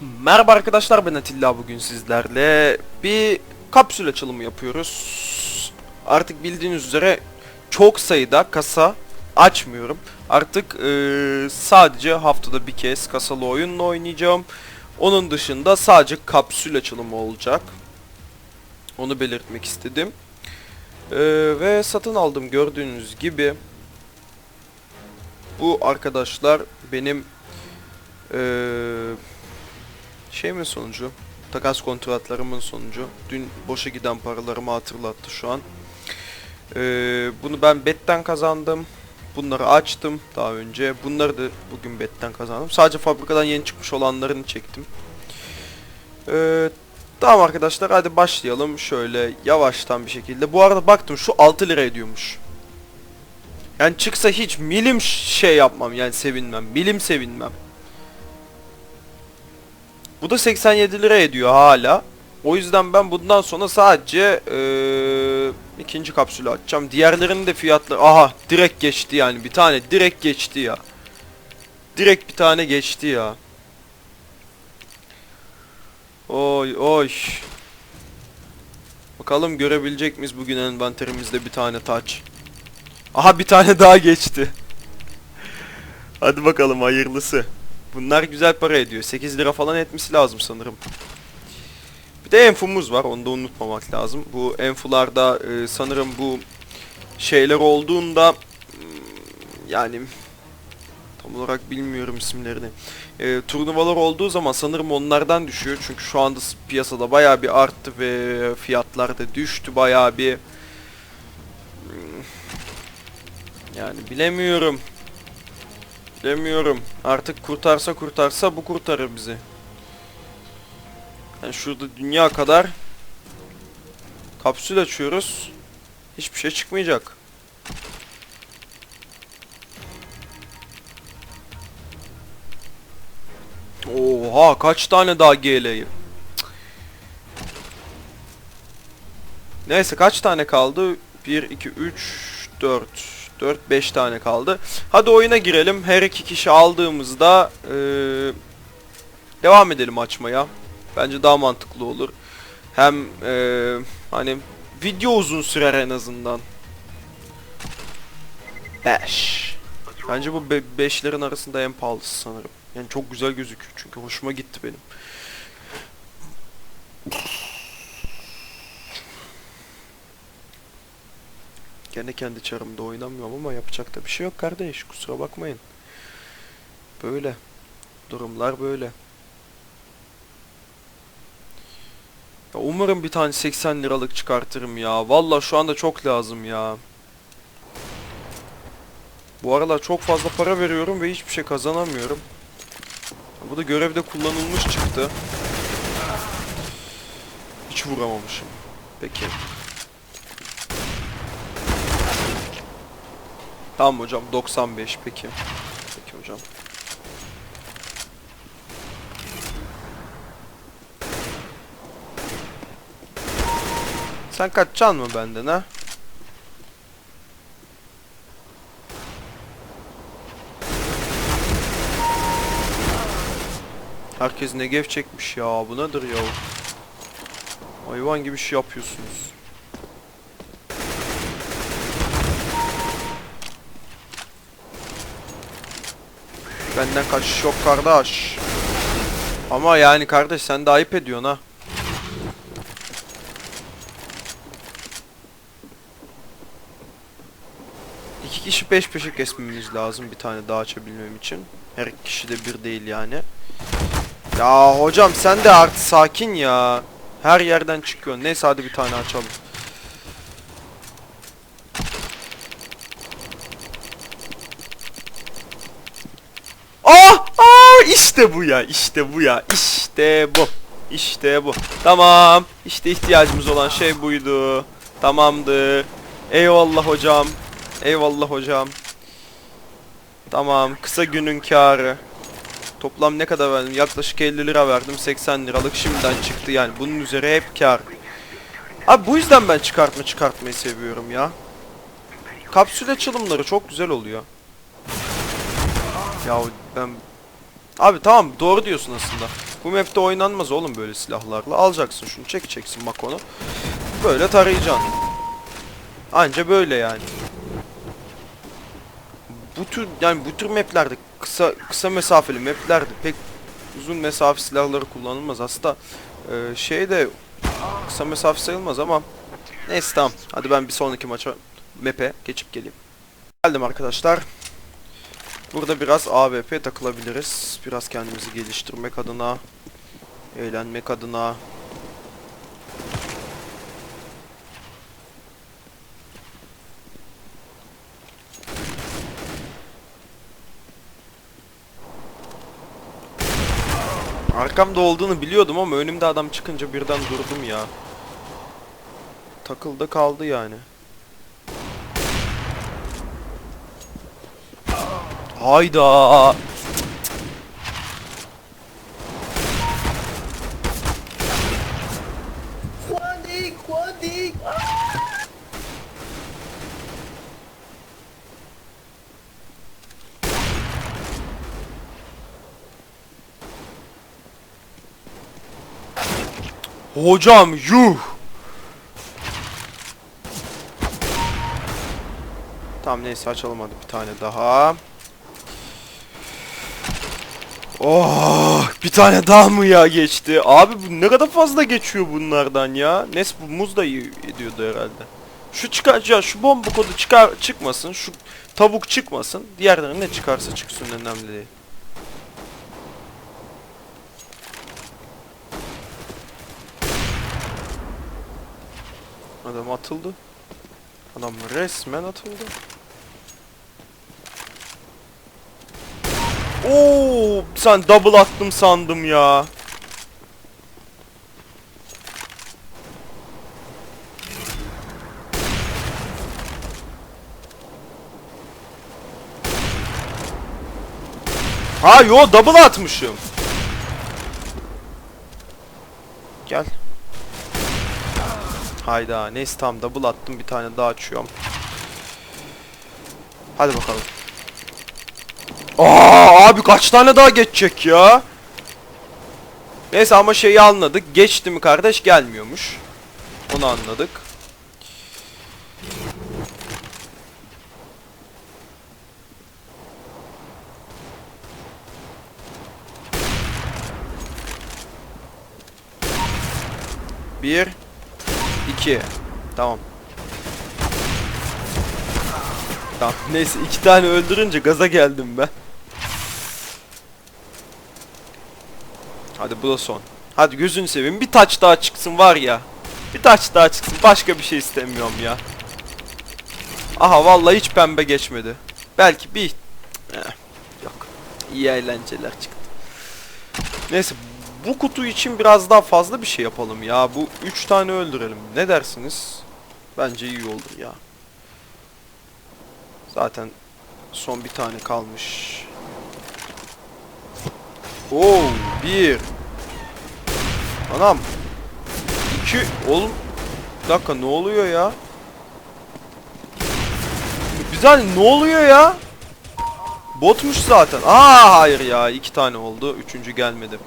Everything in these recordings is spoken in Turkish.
Merhaba arkadaşlar ben Atilla bugün sizlerle bir kapsül açılımı yapıyoruz. Artık bildiğiniz üzere çok sayıda kasa açmıyorum. Artık eee, sadece haftada bir kez kasalı oyunla oynayacağım. Onun dışında sadece kapsül açılımı olacak. Onu belirtmek istedim. Eee, ve satın aldım gördüğünüz gibi. Bu arkadaşlar benim eee şey mi sonucu? Takas kontratlarımın sonucu. Dün boşa giden paralarımı hatırlattı şu an. Ee, bunu ben betten kazandım. Bunları açtım daha önce. Bunları da bugün betten kazandım. Sadece fabrikadan yeni çıkmış olanlarını çektim. Ee, tamam arkadaşlar hadi başlayalım şöyle yavaştan bir şekilde. Bu arada baktım şu 6 lira ediyormuş. Yani çıksa hiç milim şey yapmam yani sevinmem. Milim sevinmem. Bu da 87 lira ediyor hala. O yüzden ben bundan sonra sadece eee, ikinci kapsülü açacağım. Diğerlerinin de fiyatları... Aha direkt geçti yani bir tane direkt geçti ya. Direkt bir tane geçti ya. Oy oy. Bakalım görebilecek miyiz bugün envanterimizde bir tane taç. Aha bir tane daha geçti. Hadi bakalım hayırlısı. Bunlar güzel para ediyor. 8 lira falan etmesi lazım sanırım. Bir de enfumuz var. Onu da unutmamak lazım. Bu enfularda e, sanırım bu şeyler olduğunda hmm, yani tam olarak bilmiyorum isimlerini. E, turnuvalar olduğu zaman sanırım onlardan düşüyor. Çünkü şu anda piyasada bayağı bir arttı ve fiyatlar da düştü bayağı bir. Hmm, Yani bilemiyorum. Bilemiyorum. Artık kurtarsa kurtarsa bu kurtarır bizi. Yani şurada dünya kadar kapsül açıyoruz. Hiçbir şey çıkmayacak. Oha kaç tane daha GL'yi? Neyse kaç tane kaldı? 1, 2, 3, 4. 4, 5 tane kaldı. Hadi oyuna girelim. Her iki kişi aldığımızda eee, devam edelim açmaya. Bence daha mantıklı olur. Hem eee, hani video uzun sürer en azından. 5. Bence bu 5'lerin arasında en pahalısı sanırım. Yani çok güzel gözüküyor çünkü hoşuma gitti benim. Gene kendi çarımda oynamıyorum ama yapacak da bir şey yok kardeş. Kusura bakmayın. Böyle. Durumlar böyle. Ya umarım bir tane 80 liralık çıkartırım ya. Valla şu anda çok lazım ya. Bu aralar çok fazla para veriyorum ve hiçbir şey kazanamıyorum. Bu da görevde kullanılmış çıktı. Hiç vuramamışım. Peki. Tamam hocam 95 peki. Peki hocam. Sen kaçacaksın mı benden ha? Herkes negev çekmiş ya. Bu nedir ya? Hayvan gibi şey yapıyorsunuz. Benden kaçış yok kardeş. Ama yani kardeş sen de ayıp ediyorsun ha. İki kişi peş peşe kesmemiz lazım bir tane daha açabilmem için. Her kişi de bir değil yani. Ya hocam sen de artık sakin ya. Her yerden çıkıyor. Neyse hadi bir tane açalım. İşte bu ya. işte bu ya. İşte bu. İşte bu. Tamam. İşte ihtiyacımız olan şey buydu. Tamamdır. Eyvallah hocam. Eyvallah hocam. Tamam. Kısa günün karı. Toplam ne kadar verdim? Yaklaşık 50 lira verdim. 80 liralık şimdiden çıktı yani. Bunun üzere hep kar. Abi bu yüzden ben çıkartma çıkartmayı seviyorum ya. Kapsül açılımları çok güzel oluyor. Ya ben... Abi tamam doğru diyorsun aslında. Bu map'te oynanmaz oğlum böyle silahlarla. Alacaksın şunu çekeceksin makonu. Böyle tarayacaksın. Anca böyle yani. Bu tür yani bu tür maplerde kısa kısa mesafeli maplerde pek uzun mesafe silahları kullanılmaz. Aslında e, şey de kısa mesafe sayılmaz ama neyse tamam. Hadi ben bir sonraki maça map'e geçip geleyim. Geldim arkadaşlar. Burada biraz AWP takılabiliriz. Biraz kendimizi geliştirmek adına, eğlenmek adına. Arkamda olduğunu biliyordum ama önümde adam çıkınca birden durdum ya. Takıldı kaldı yani. Hayda. Quandik, Quandik. Hocam yuh. Tamam neyse açalım hadi bir tane daha. Oh bir tane daha mı ya geçti? Abi bu ne kadar fazla geçiyor bunlardan ya. Nes bu muz da ediyordu herhalde. Şu çıkar şu bomba kodu çıkar çıkmasın. Şu tavuk çıkmasın. Diğerleri ne çıkarsa çıksın önemli değil. Adam atıldı. Adam resmen atıldı. Oo, sen double attım sandım ya. Ha yo double atmışım. Gel. Hayda neyse tamam double attım bir tane daha açıyorum. Hadi bakalım. Aa abi kaç tane daha geçecek ya? Neyse ama şeyi anladık. Geçti mi kardeş gelmiyormuş. Onu anladık. Bir, iki. Tamam. Tamam neyse iki tane öldürünce gaza geldim ben. Hadi bu da son. Hadi gözünü seveyim bir taç daha çıksın var ya. Bir taç daha çıksın başka bir şey istemiyorum ya. Aha vallahi hiç pembe geçmedi. Belki bir... Eh, yok. İyi eğlenceler çıktı. Neyse bu kutu için biraz daha fazla bir şey yapalım ya. Bu üç tane öldürelim. Ne dersiniz? Bence iyi olur ya. Zaten son bir tane kalmış. Oo, bir. Anam. İki. Oğlum. Bir dakika ne oluyor ya? Bir saniye ne oluyor ya? Botmuş zaten. Aa hayır ya. iki tane oldu. Üçüncü gelmedi.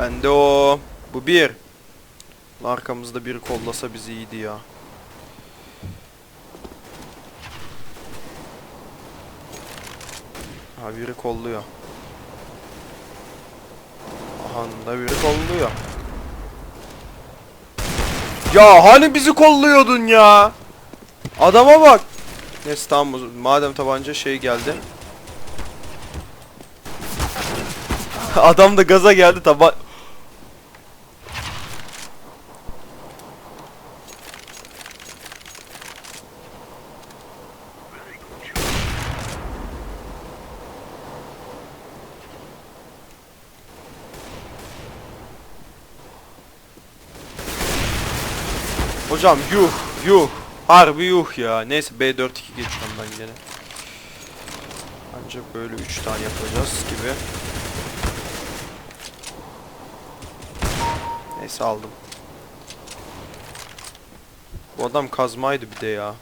Bende o. Bu bir. Arkamızda biri kollasa bizi iyiydi ya. Ha biri kolluyor. Aha da biri kolluyor. Ya hani bizi kolluyordun ya? Adama bak. Neyse tamam madem tabanca şey geldi. Adam da gaza geldi taban... Hocam yuh yuh. Harbi yuh ya. Neyse B4-2 geçiyorum ben gene. Ancak böyle 3 tane yapacağız gibi. Neyse aldım. Bu adam kazmaydı bir de ya.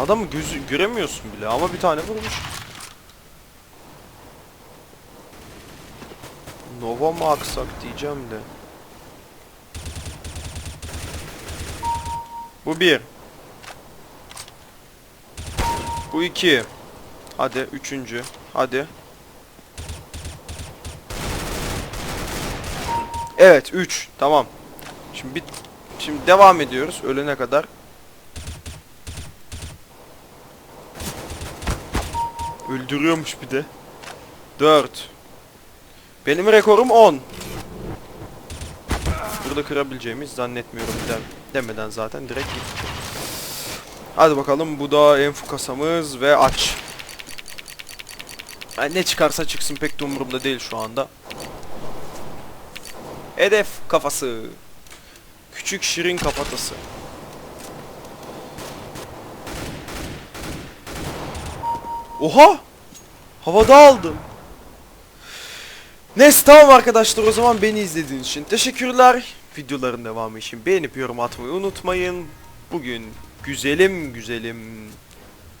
Adamı gözü göremiyorsun bile ama bir tane vurmuş. Nova mı aksak diyeceğim de. Bu bir. Bu iki. Hadi üçüncü. Hadi. Evet 3. Tamam. Şimdi bit şimdi devam ediyoruz ölene kadar. Öldürüyormuş bir de. 4. Benim rekorum 10. Burada kırabileceğimiz zannetmiyorum dem demeden zaten direkt gittik. Hadi bakalım bu da enfu kasamız ve aç. Yani ne çıkarsa çıksın pek de umurumda değil şu anda. Hedef kafası. Küçük şirin kafatası. Oha! Havada aldım. Neyse tamam arkadaşlar o zaman beni izlediğiniz için teşekkürler. Videoların devamı için beğenip yorum atmayı unutmayın. Bugün güzelim güzelim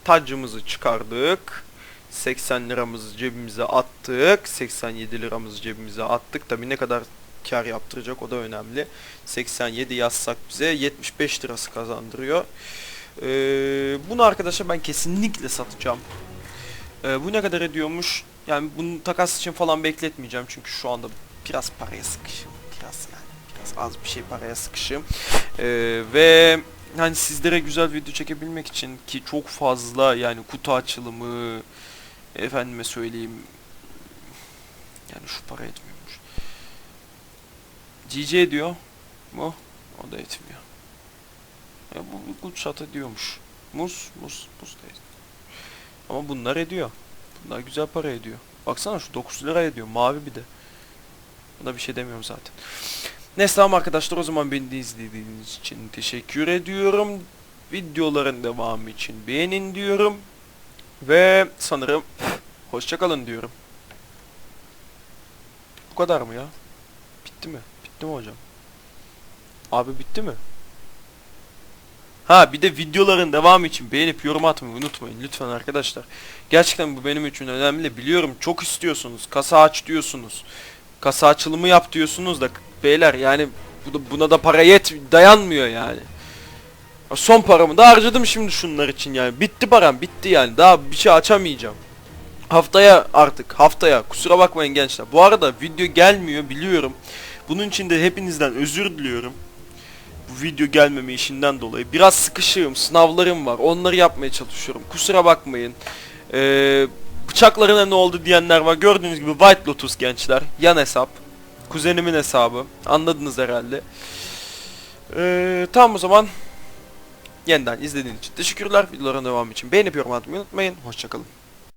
tacımızı çıkardık. 80 liramızı cebimize attık. 87 liramızı cebimize attık. Tabi ne kadar kar yaptıracak o da önemli. 87 yazsak bize 75 lirası kazandırıyor. Ee, bunu arkadaşlar ben kesinlikle satacağım. Ee, bu ne kadar ediyormuş? Yani bunu takas için falan bekletmeyeceğim çünkü şu anda biraz paraya sıkışım. Biraz yani biraz az bir şey paraya sıkışım. Ee, ve hani sizlere güzel video çekebilmek için ki çok fazla yani kutu açılımı efendime söyleyeyim yani şu para etmiyormuş. GC diyor mu? O da etmiyor. Ya bu, good shot ediyormuş. Mus, mus, mus da etmiyor. Ama bunlar ediyor. Bunlar güzel para ediyor. Baksana şu 9 lira ediyor. Mavi bir de. Buna bir şey demiyorum zaten. Neyse tamam arkadaşlar o zaman beni izlediğiniz için teşekkür ediyorum. Videoların devamı için beğenin diyorum. Ve sanırım hoşçakalın diyorum. Bu kadar mı ya? Bitti mi? Bitti mi hocam? Abi bitti mi? Ha bir de videoların devamı için beğenip yorum atmayı unutmayın lütfen arkadaşlar. Gerçekten bu benim için önemli. Biliyorum çok istiyorsunuz. Kasa aç diyorsunuz. Kasa açılımı yap diyorsunuz da beyler yani buna da para yet dayanmıyor yani. Ya Son paramı da harcadım şimdi şunlar için yani. Bitti param bitti yani. Daha bir şey açamayacağım. Haftaya artık haftaya kusura bakmayın gençler. Bu arada video gelmiyor biliyorum. Bunun için de hepinizden özür diliyorum bu video gelmeme işinden dolayı. Biraz sıkışığım, sınavlarım var. Onları yapmaya çalışıyorum. Kusura bakmayın. Ee, bıçaklarına ne oldu diyenler var. Gördüğünüz gibi White Lotus gençler. Yan hesap. Kuzenimin hesabı. Anladınız herhalde. Ee, tamam o zaman. Yeniden izlediğiniz için teşekkürler. Videoların devamı için beğenip yorum atmayı unutmayın. Hoşçakalın.